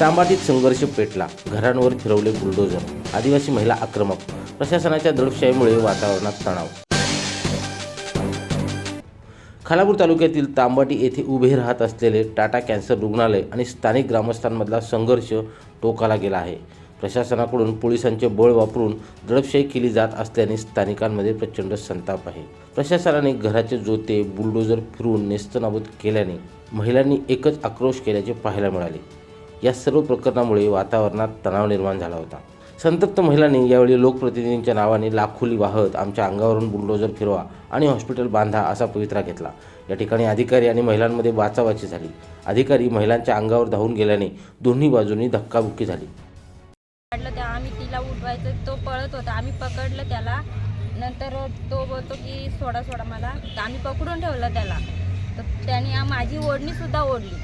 तांबाटीत संघर्ष पेटला. घरांवर फिरवले बुलडोझर. आदिवासी महिला आक्रमक. प्रशासनाच्या दडपशाहीमुळे वातावरणात तणाव. खालापूर तालुक्यातील तांबाटी येथे उभे राहत असलेले टाटा कॅन्सर रुग्णालय आणि स्थानिक ग्रामस्थांमधला संघर्ष टोकाला गेला आहे. प्रशासनाकडून पोलिसांचे बळ वापरून दडपशाही केली जात असल्याने स्थानिकांमध्ये प्रचंड संताप आहे. प्रशासनाने घराचे जोते बुलडोजर फिरवून नेस्तनाबूत केल्याने महिलांनी एकच आक्रोश केल्याचे पाहायला मिळाले. या सर्व प्रकरणामुळे वातावरणात तणाव निर्माण झाला होता. संतप्त महिलांनी यावेळी लोकप्रतिनिधींच्या नावाने लाखोली वाहत आमच्या अंगावरून बुलडोजर फिरवा आणि हॉस्पिटल बांधा असा पवित्रा घेतला. या ठिकाणी अधिकारी आणि महिलांमध्ये बाचाबाची झाली. अधिकारी महिलांच्या अंगावर धावून गेल्याने दोन्ही बाजूंनी धक्काबुक्की झाली. त्या आम्ही तिला उठवायचं तो पळत होता. आम्ही पकडलं त्याला. नंतर तो बोलतो की सोडा सोडा मला. आम्ही पकडून ठेवलं त्याला. तर त्याने माझी ओढणी सुद्धा ओढली.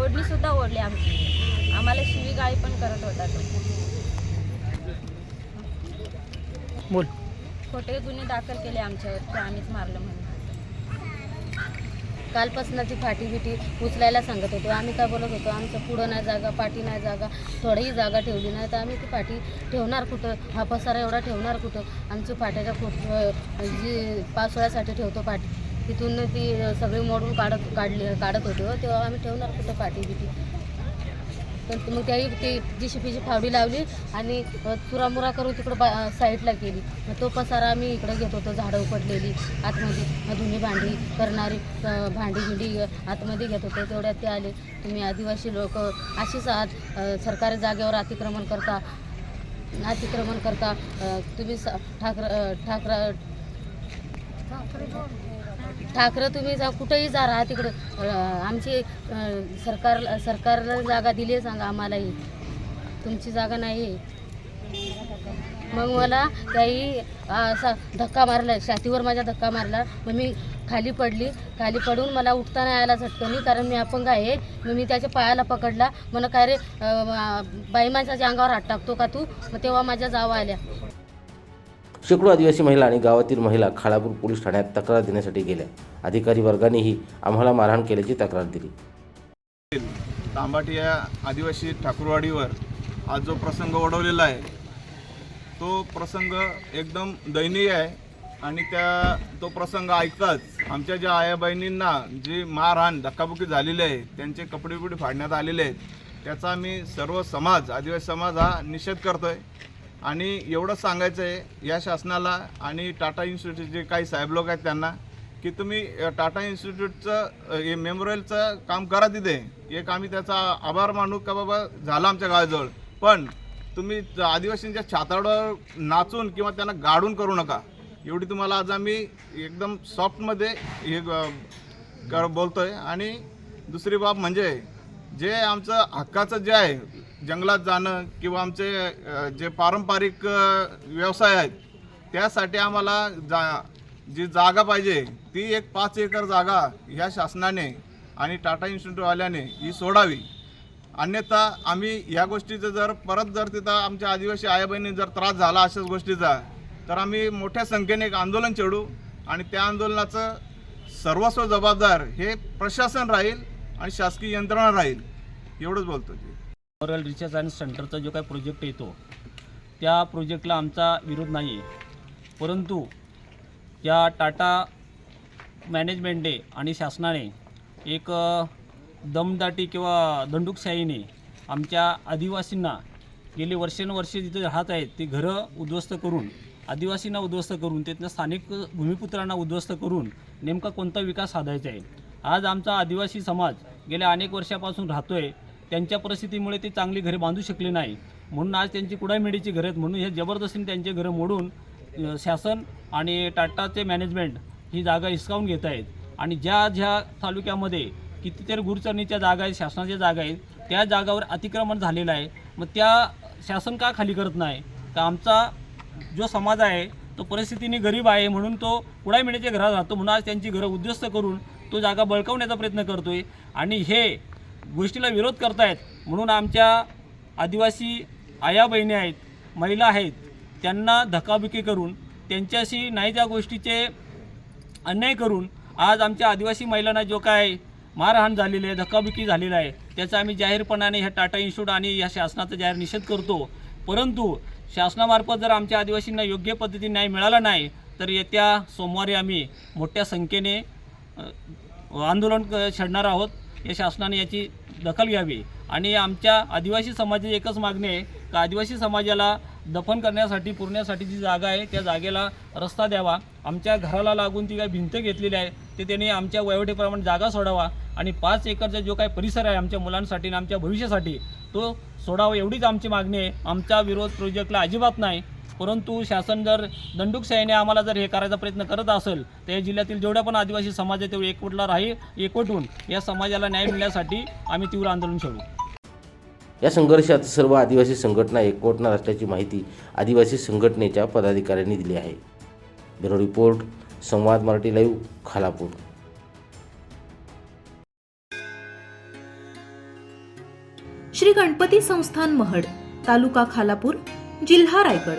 ओढणी सुद्धा ओढली आमची. आम्हाला शिवीगाळी पण करत होता तो. बोल. खोटे गुन्हे दाखल केले आमच्यावर की आम्हीच मारलं म्हणून. कालपासून ती फाटी बिटी उचलायला सांगत होतो. आम्ही काय बोलत होतो? आमचं पुढं नाही जागा पाठी नाही जागा थोडीही जागा ठेवली नाही तर आम्ही ती पाठी ठेवणार कुठं? हा पसारा एवढा ठेवणार कुठं? आमची पाट्याच्या फुट जी पावसाळ्यासाठी ठेवतो पाठी तिथून ती सगळी मोडून काढत काढली काढत होतो. तेव्हा आम्ही ठेवणार कुठं पाठी बिटी? तर मग त्याही ती जी शिपीची फावडी लावली आणि चुरामुरा करून तिकडं बा साईडला केली. मग तो पसारा आम्ही इकडं घेत होतो झाडं उपटलेली आतमध्ये मग धुणी भांडी करणारी भांडी भिंडी आतमध्ये घेत होतो. तेवढ्यात ते आले. तुम्ही आदिवासी लोक अशीच आहात सरकारी जागेवर अतिक्रमण करता अतिक्रमण करता तुम्ही स ठाकर ठाकरा ठाकरं तुम्ही जा कुठंही जा राहा तिकडं. आमची सरकार सरकारला जागा दिली आहे सांगा आम्हालाही. तुमची जागा नाही आहे. मग मला त्याही असा धक्का मारला छातीवर माझ्या धक्का मारला. मग मी खाली पडली. खाली पडून मला उठता नाही आला झटकनी कारण मी अपंग आहे. मग मी त्याच्या पायाला पकडला. मला काय रे बाई माणसाच्या अंगावर हात टाकतो का तू? मग तेव्हा माझ्या जावा आल्या. शेकडो आदिवासी महिला आणि गावातील महिला खालापूर पोलीस ठाण्यात तक्रार देण्यासाठी गेल्या. अधिकारी वर्गानेही आम्हाला मारहाण केल्याची तक्रार दिली. तांबाटी या आदिवासी ठाकूरवाडीवर आज जो प्रसंग ओढवलेला आहे तो प्रसंग एकदम दयनीय आहे आणि त्या तो प्रसंग ऐकताच आमच्या ज्या आया बहिणींना जी मारहाण धक्काबुक्की झालेली आहे त्यांचे कपडे बिपडे फाडण्यात आलेले आहेत त्याचा आम्ही सर्व समाज आदिवासी समाज हा निषेध करतो आहे आणि एवढंच सांगायचं आहे या शासनाला आणि टाटा इन्स्टिट्यूटचे काही साहेब लोक आहेत त्यांना की तुम्ही टाटा इन्स्टिट्यूटचं हे मेमोरियलचं काम करा तिथे. एक आम्ही त्याचा आभार मानू का बाबा झालं आमच्या गावाजवळ पण तुम्ही आदिवासींच्या छाताडावर नाचून किंवा त्यांना गाडून करू नका. एवढी तुम्हाला आज आम्ही एकदम सॉफ्टमध्ये हे ग- आहे आणि दुसरी बाब म्हणजे जे आमचं हक्काचं जे आहे जंगलात जाणं किंवा आमचे जे पारंपरिक व्यवसाय आहेत त्यासाठी आम्हाला जा जी जागा पाहिजे ती एक पाच एकर जागा ह्या शासनाने आणि टाटा इन्स्टिट्यूटवाल्याने ही सोडावी. अन्यथा आम्ही ह्या गोष्टीचं जर परत जर तिथं आमच्या आदिवासी आया बहिणी जर त्रास झाला अशाच गोष्टीचा तर आम्ही मोठ्या संख्येने एक आंदोलन छेडू आणि त्या आंदोलनाचं सर्वस्व जबाबदार हे प्रशासन राहील आणि शासकीय यंत्रणा राहील. एवढंच बोलतो जी. मॉरल रिसर्च आणि सेंटरचा जो काही प्रोजेक्ट येतो त्या प्रोजेक्टला आमचा विरोध नाही. आहे परंतु या टाटा मॅनेजमेंटने आणि शासनाने एक दमदाटी किंवा दंडुकशाहीने आमच्या आदिवासींना गेली वर्षानुवर्षे जिथे राहत आहेत ती घरं उद्ध्वस्त करून आदिवासींना उद्ध्वस्त करून तिथल्या स्थानिक भूमिपुत्रांना उद्ध्वस्त करून नेमका कोणता विकास साधायचा आहे? आज आमचा आदिवासी समाज गेल्या अनेक वर्षापासून राहतो आहे त्यांच्या परिस्थितीमुळे ते चांगली घरे बांधू शकले नाही. म्हणून आज त्यांची कुडामेडीची घरं आहेत. म्हणून हे जबरदस्तीने त्यांचे घरं मोडून शासन आणि टाटाचे मॅनेजमेंट ही जागा हिसकावून घेत आहेत. आणि ज्या ज्या तालुक्यामध्ये कितीतरी गुरचरणीच्या जागा आहेत शासनाच्या जागा आहेत त्या जागावर अतिक्रमण झालेलं आहे. मग त्या शासन का खाली करत नाही? तर आमचा जो समाज आहे तो परिस्थितीने गरीब आहे म्हणून तो कुडामेडीच्या घरात राहतो. म्हणून आज त्यांची घरं उद्ध्वस्त करून तो जागा बळकावण्याचा प्रयत्न करतो आहे आणि हे गोष्टीला विरोध करतायत. म्हणून आमच्या आदिवासी आया बहिणी आहेत महिला आहेत त्यांना धकाबुकी करून त्यांच्याशी नाही त्या गोष्टीचे अन्याय करून आज आमच्या आदिवासी महिलांना जो काय मारहाण झालेली आहे धकाबुकी झालेला आहे त्याचा आम्ही जाहीरपणाने ह्या टाटा इन्स्टिट्यूट आणि या शासनाचा जाहीर निषेध करतो. परंतु शासनामार्फत जर आमच्या आदिवासींना योग्य पद्धतीने न्याय मिळाला नाही तर येत्या सोमवारी आम्ही मोठ्या संख्येने आंदोलन क- छेडणार आहोत. या शासनाने याची दखल घ्यावी. आणि आमच्या आदिवासी समाजाची एकच मागणी आहे का आदिवासी समाजाला दफन करण्यासाठी पुरण्यासाठी जी जागा आहे त्या जागेला रस्ता द्यावा. आमच्या घराला लागून ती काही भिंत घेतलेली आहे ते त्यांनी आमच्या वयोटेप्रमाणे जागा सोडावा. आणि पाच एकरचा जो काही परिसर आहे आमच्या मुलांसाठी आणि आमच्या भविष्यासाठी तो सोडावा एवढीच आमची मागणी आहे. आमचा विरोध प्रोजेक्टला अजिबात नाही. परंतु शासन जर दंडुकशाहीने आम्हाला जर हे करायचा प्रयत्न करत असेल तर या जिल्ह्यातील जेवढ्या पण आदिवासी समाज आहे तेवढे एकवटला राहील एकवटून या समाजाला न्याय मिळण्यासाठी आम्ही तीव्र आंदोलन छेडू. या संघर्षात सर्व आदिवासी संघटना एकवटणार असल्याची माहिती आदिवासी संघटनेच्या पदाधिकाऱ्यांनी दिली आहे. Bureau report Samvad Marathi live Khalapur. Shri Ganpati संस्थान महड तालुका खालापूर जिल्हा रायगड.